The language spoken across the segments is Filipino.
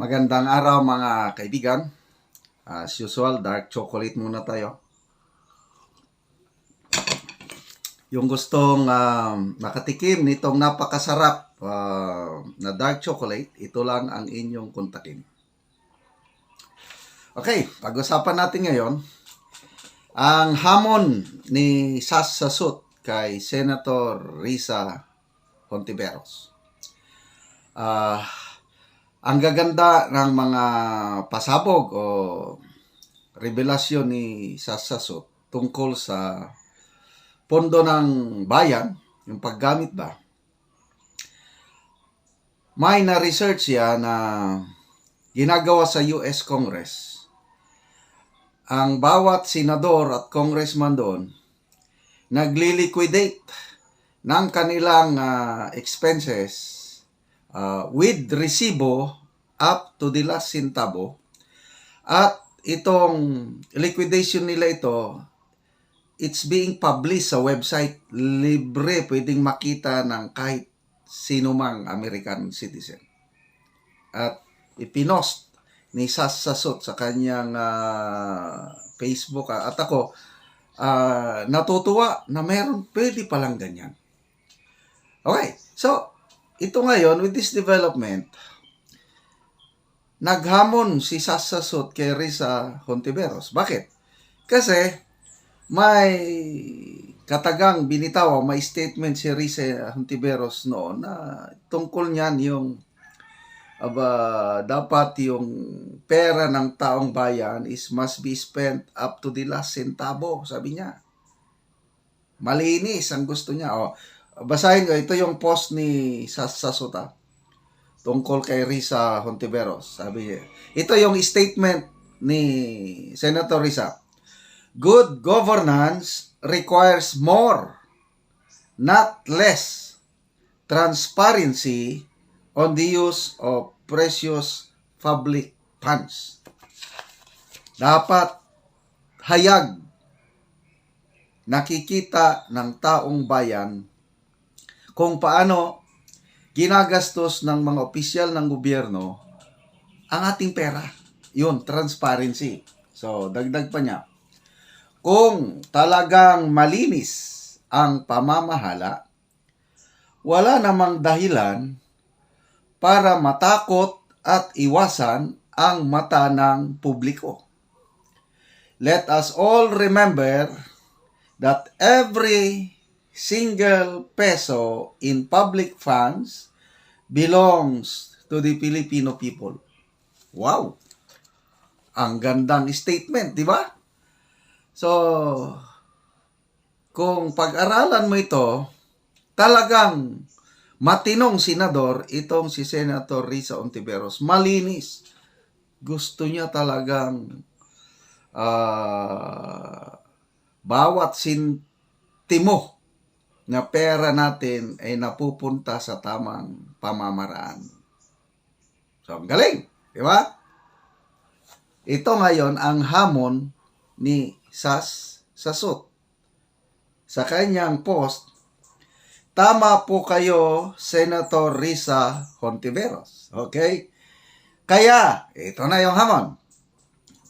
Magandang araw mga kaibigan. As usual, dark chocolate muna tayo. Yung gustong um, makatikim nitong napakasarap uh, na dark chocolate, ito lang ang inyong kontakin. Okay, pag-usapan natin ngayon ang hamon ni Sas kay Senator Risa Hontiveros. Ah, ang gaganda ng mga pasabog o revelasyon ni Sas Sasut tungkol sa pondo ng bayan, yung paggamit ba, may na-research siya na ginagawa sa US Congress. Ang bawat senador at congressman doon nagli-liquidate ng kanilang ah, expenses ah, with resibo up to the last centavo at itong liquidation nila ito it's being published sa website. Libre pwedeng makita ng kahit sino mang American citizen. At ipinost ni Sas Sasot sa kanyang ah, Facebook. Ah, at ako ah, natutuwa na meron. Pwede palang ganyan. Okay so ito ngayon with this development naghamon si Sas Sasot kay Risa Hontiveros bakit? kasi may katagang binitaw, may statement si Risa Hontiveros noon na tungkol niyan yung aba, dapat yung pera ng taong bayan is must be spent up to the last centavo, sabi niya. Malinis ang gusto niya. O, basahin ko, ito yung post ni Sas Sasuta tungkol kay Risa Hontiveros. Sabi niya, ito yung statement ni Senator Risa. Good governance requires more, not less, transparency on the use of precious public funds. Dapat hayag nakikita ng taong bayan kung paano ginagastos ng mga opisyal ng gobyerno ang ating pera. Yun, transparency. So, dagdag pa niya. Kung talagang malinis ang pamamahala, wala namang dahilan para matakot at iwasan ang mata ng publiko. Let us all remember that every single peso in public funds belongs to the Filipino people. Wow! Ang gandang statement, di ba? So, kung pag-aralan mo ito, talagang matinong senador itong si Senator Risa Ontiveros. Malinis. Gusto niya talagang ah, bawat sintimo na pera natin ay napupunta sa tamang pamamaraan. So, ang galing. Di ba? Ito ngayon ang hamon ni Sas Sasot. Sa kanyang post, tama po kayo, Senator Risa Hontiveros. Okay? Kaya, ito na yung hamon.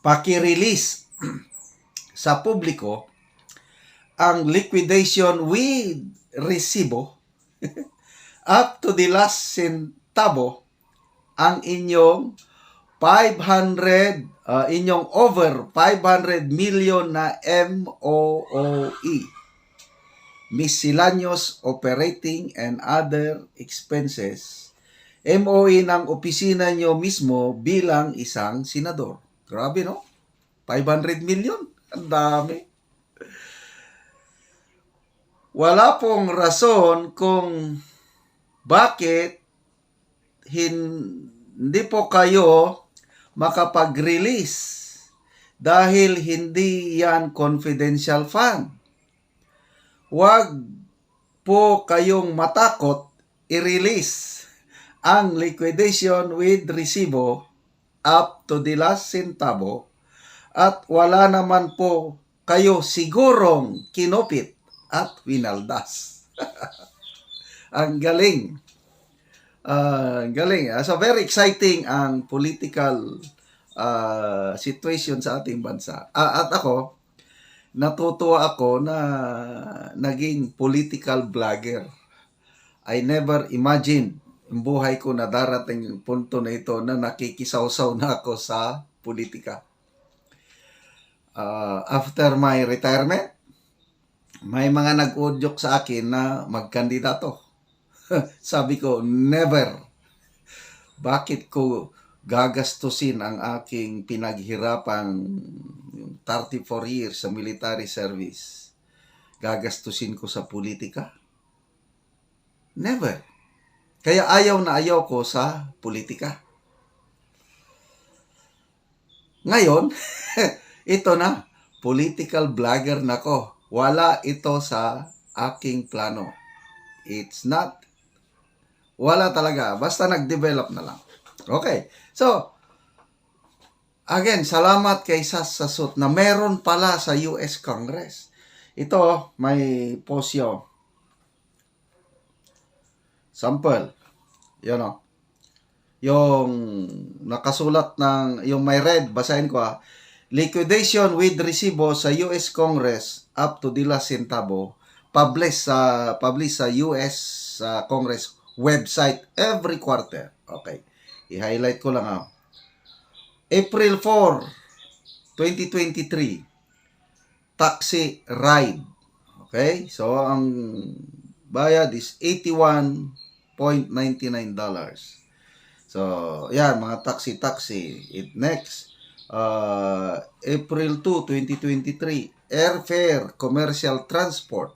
Paki-release sa publiko ang liquidation with resibo up to the last centavo ang inyong 500 uh, inyong over 500 million na MOOE miscellaneous operating and other expenses MOE ng opisina nyo mismo bilang isang senador. Grabe no? 500 million? Ang dami. Wala pong rason kung bakit hindi po kayo makapag-release dahil hindi yan confidential fund. Huwag po kayong matakot i-release ang liquidation with resibo up to the last centavo at wala naman po kayo sigurong kinupit at winaldas. ang galing. Ah, galing. ah. So very exciting ang political ah, situation sa ating bansa. Ah, at ako, natutuwa ako na naging political vlogger. I never imagined ang buhay ko na darating yung punto na ito na nakikisawsaw na ako sa politika. Ah, after my retirement, may mga nag-udyok sa akin na magkandidato. Sabi ko, never. Bakit ko gagastusin ang aking pinaghirapang yung 34 years sa military service? Gagastusin ko sa politika? Never. Kaya ayaw na ayaw ko sa politika. Ngayon, ito na, political vlogger na ko. Wala ito sa aking plano. It's not, wala talaga. Basta nag-develop na lang. Okay. So, again, salamat kay Sas Sasut na meron pala sa US Congress. Ito, may posyo. Sample. Yun o. Yung nakasulat ng, yung may red, basahin ko ah. Liquidation with resibo sa US Congress up to the last centavo publish sa publish sa US sa Congress website every quarter. Okay. I-highlight ko lang ah. April 4, 2023. Taxi ride. Okay? So ang bayad is 81.99 dollars. So, yan, mga taxi-taxi. It next, uh, April 2, 2023, airfare, commercial transport.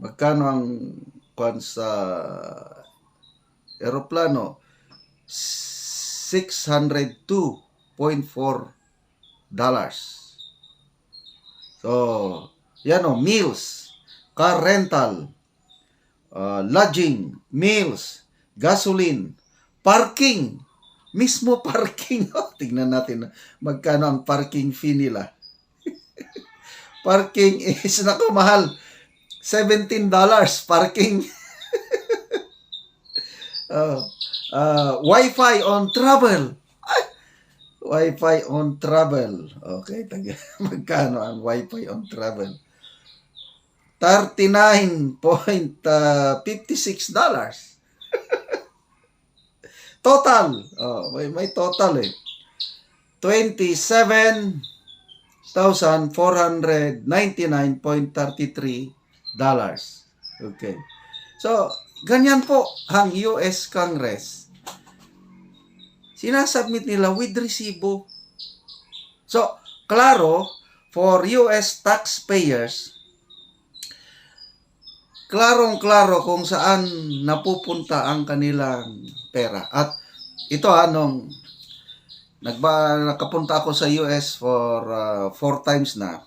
Magkano ang kwan sa aeroplano? 602.4 dollars. So, yan o, meals, car rental, uh, lodging, meals, gasoline, parking. Mismo parking. Oh, tignan natin na magkano ang parking fee nila. parking is, nako, mahal. $17 parking. oh, uh, Wi-Fi on travel. Ay, Wi-Fi on travel. Okay, taga, magkano ang Wi-Fi on travel? $39.56 dollars. Total. Oh, may, may total eh. 27,499.33 dollars. Okay. So, ganyan po ang US Congress. Sinasubmit nila with resibo. So, klaro, for US taxpayers, klarong-klaro kung saan napupunta ang kanilang pera. At ito ha, nung nagba, nakapunta ako sa US for uh, four times na,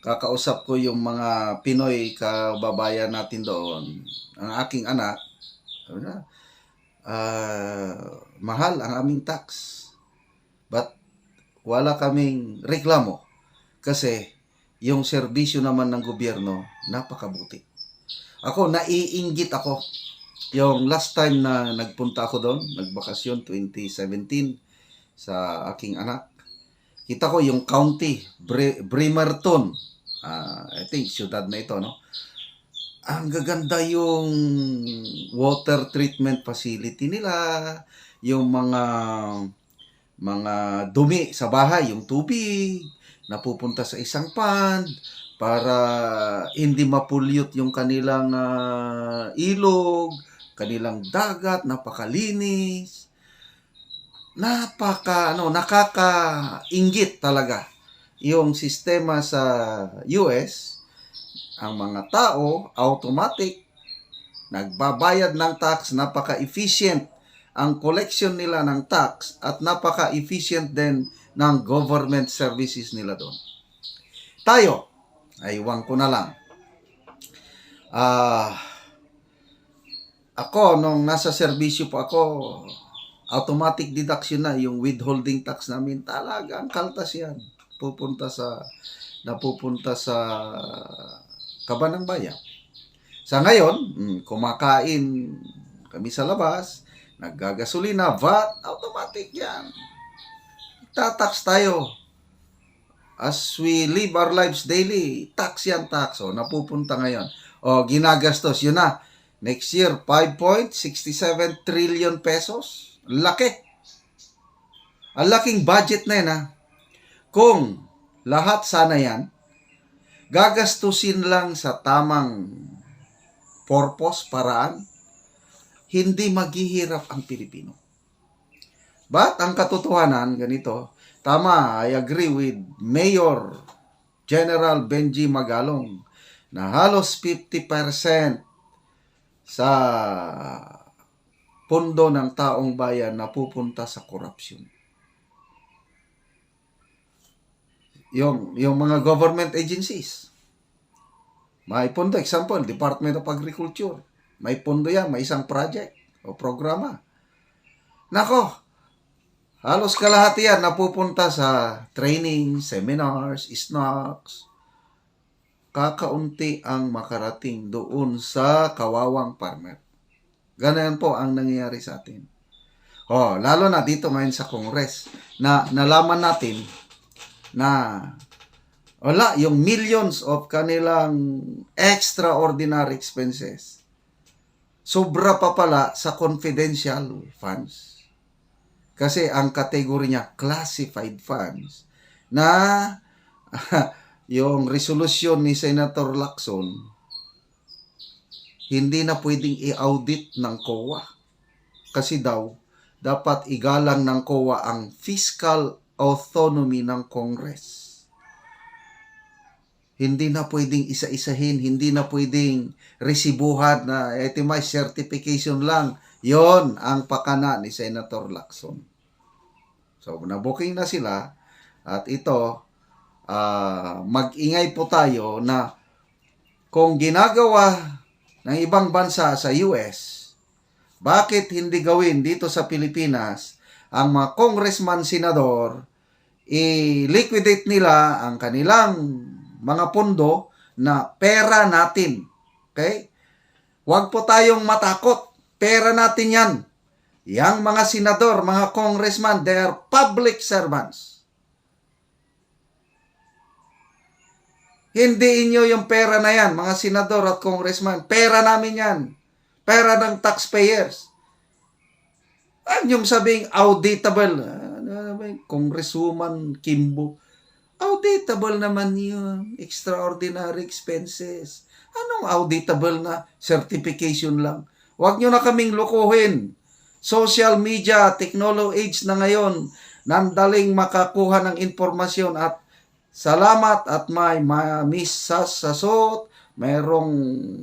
kakausap ko yung mga Pinoy kababayan natin doon. Ang aking anak, "Ah, mahal ang aming tax. But wala kaming reklamo kasi yung serbisyo naman ng gobyerno napakabuti. Ako, naiinggit ako. Yung last time na nagpunta ako doon, nagbakasyon 2017 sa aking anak, kita ko yung county, Bre- Bremerton. Ah, I think syudad na ito, no? Ang gaganda yung water treatment facility nila, yung mga mga dumi sa bahay, yung tubig, napupunta sa isang pond, para hindi mapulyot yung kanilang ah, ilog, kanilang dagat, napakalinis. Napaka ano, nakakainggit talaga yung sistema sa US. Ang mga tao automatic nagbabayad ng tax, napaka-efficient ang collection nila ng tax at napaka-efficient din ng government services nila doon. Tayo, ay iwan ko na lang. Ah, ako, nung nasa serbisyo po ako, automatic deduction na yung withholding tax namin. Talaga, ang kaltas yan. Pupunta sa, napupunta sa kaban ng bayan. Sa ngayon, mm, kumakain, kami sa labas, naggagasolina, VAT, automatic yan. Tatax tayo. As we live our lives daily, tax yan tax. O, napupunta ngayon. O, ginagastos. Yun na. Next year, 5.67 trillion pesos. Laki. Ang laking budget na yan, ha? Kung lahat sana yan, gagastusin lang sa tamang purpose, paraan, hindi maghihirap ang Pilipino. But ang katotohanan, ganito, tama, I agree with Mayor General Benji Magalong na halos 50% sa pondo ng taong bayan napupunta sa korupsyon. Yung, yung mga government agencies. May pondo, example, Department of Agriculture. May pondo yan, may isang project o programa. Nako, halos kalahati yan napupunta sa training, seminars, snacks. Kakaunti ang makarating doon sa kawawang farmer. Ganyan po ang nangyayari sa atin. Oh, lalo na dito ngayon sa Congress na nalaman natin na wala yung millions of kanilang extraordinary expenses. Sobra pa pala sa confidential funds. Kasi ang kategory niya classified funds na yung resolution ni Senator Lacson hindi na pwedeng i-audit ng COA. Kasi daw, dapat igalang ng COA ang fiscal autonomy ng Congress. Hindi na pwedeng isa-isahin, hindi na pwedeng resibuhan na may certification lang. Yon ang pakana ni Senator Lacson. So, nabuking na sila at ito, ah, mag-ingay po tayo na kung ginagawa ng ibang bansa sa US, bakit hindi gawin dito sa Pilipinas ang mga congressman, senador, i-liquidate nila ang kanilang mga pondo na pera natin. Okay? Huwag po tayong matakot. Pera natin yan. Yang mga senador, mga congressman, they are public servants. Hindi inyo yung pera na yan, mga senador at congressman. Pera namin yan. Pera ng taxpayers. Ang yung sabing auditable. Ano ba yun? Congresswoman Kimbo. Auditable naman yun. Extraordinary expenses. Anong auditable na certification lang? Huwag nyo na kaming lukuhin. Social media, technology age na ngayon, nandaling makakuha ng informasyon at salamat at may ma- Miss Sasasot, mayroong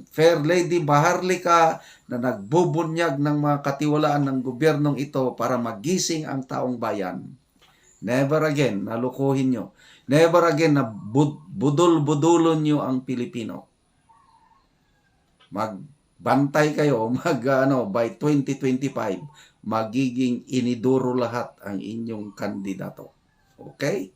Fair Lady Baharlika na nagbubunyag ng mga katiwalaan ng gobyernong ito para magising ang taong bayan. Never again, nalukuhin nyo. Never again na bud- budol-budulon nyo ang Pilipino. Magbantay kayo, mag ano, by 2025, magiging iniduro lahat ang inyong kandidato. Okay?